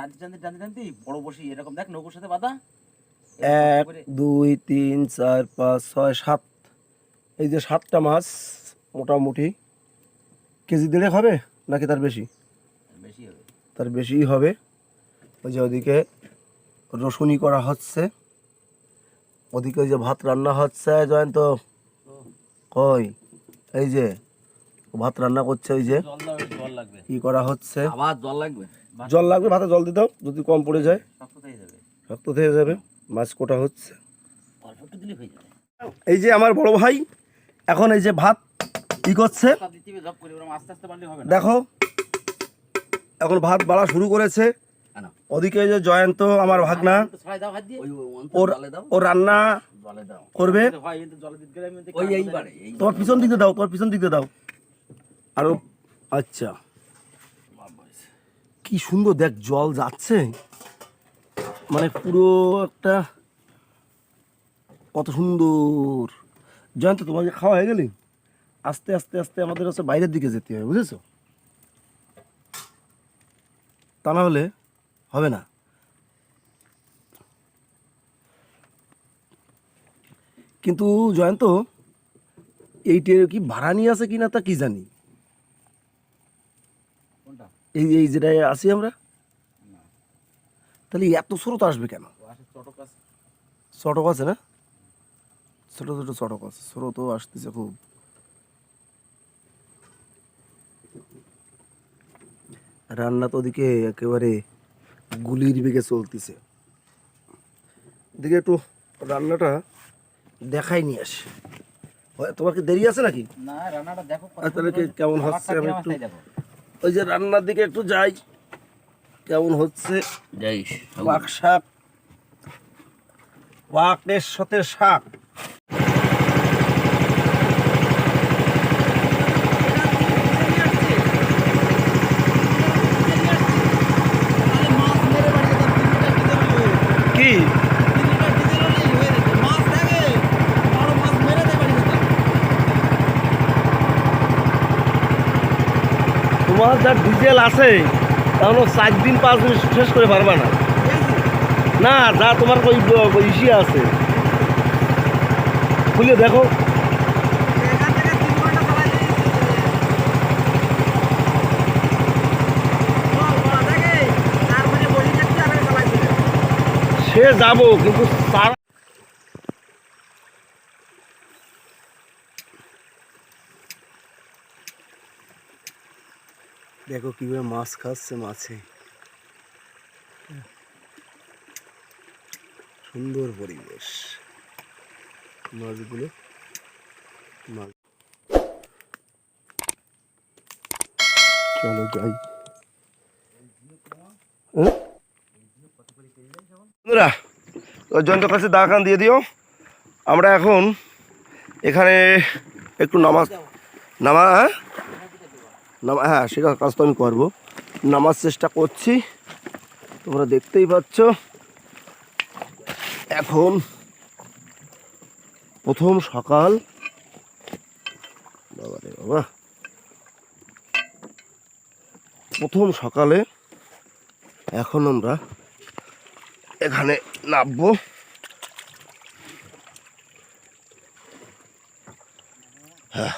টানতে টানতে টানতে টানতে বড় বসি এরকম দেখ নৌকোর সাথে বাঁধা। এক দুই তিন চার পাঁচ ছয় সাত। এই যে সাতটা মাছ মোটামুটি। কেজি দেড়েক হবে নাকি তার বেশি? বেশি হবে। তার বেশিই হবে। ওই যে ওদিকে রসুনি করা হচ্ছে। ওদিকে ওই যে ভাত রান্না হচ্ছে জয়ন্ত। কই? এই যে ভাত রান্না করছে ওই যে কি করা হচ্ছে? আবার জল লাগবে? জল লাগবে ভাতে জল দিতে যদি কম পড়ে যায়। শক্ত থেকে যাবে। মাছ কোটা হচ্ছে। এই যে আমার বড় ভাই এখন এই যে ভাত ই করছে। দেখো এখন ভাত বাড়া শুরু করেছে। ওদিকে যে জয়ন্ত আমার ভাগনা ও রান্না করবে। তোমার পিছন দিকে দাও তোমার পিছন দিকে দাও। আরও আচ্ছা। কি সুন্দর, দেখ, জল যাচ্ছে। মানে পুরো একটা কত সুন্দর। জয়ন্ত তোমাকে খাওয়া হয়ে গেলি? আস্তে আস্তে আস্তে আমাদের হচ্ছে বাইরের দিকে যেতে হবে, বুঝেছ? তা না হলে হবে না। কিন্তু জয়ন্ত এইটা কি ভাড়া নিয়ে আছে কিনা তা কি জানি। এই এই যেটায় আছি আমরা? তাহলে এত স্রোত আসবে কেন? চটক আছে না? ছোট ছোট চটক আছে। স্রোতও আসতেছে খুব। রান্না তো ওদিকে একেবারে গুলির বেগে চলতেছে। এদিকে একটু রান্নাটা দেখাই নিয়ে আসি। তোমার কি দেরি আছে নাকি? না রান্নাটা দেখো তাহলে কেমন হচ্ছে? আমি একটু ওই যে রান্নার দিকে একটু যাই। কেমন হচ্ছে? যাইস শাক। সাথে শাক। তোমার যা ডিজেল আছে তাহলে চার দিন, পাঁচ দিন শেষ করে পারবা না। না, যা তোমার ইসি আছে। খুলে দেখো। সে যাব, কিন্তু তার দেখো কীভাবে মাছ খাচ্ছে মাছে। সুন্দর পরিবেশ। মাছগুলো মাছ চলো যাই। হ্যাঁ? বন্ধুরা কাছে দাগান দিয়ে দিও। আমরা এখন এখানে একটু নামাজ নামা হ্যাঁ? নামা হ্যাঁ সেটা কাজ তো আমি করব। নামার চেষ্টা করছি। তোমরা দেখতেই পাচ্ছ। এখন প্রথম সকাল। বাবা রে বাবা। প্রথম সকালে এখন আমরা এখানে নামবো। হ্যাঁ।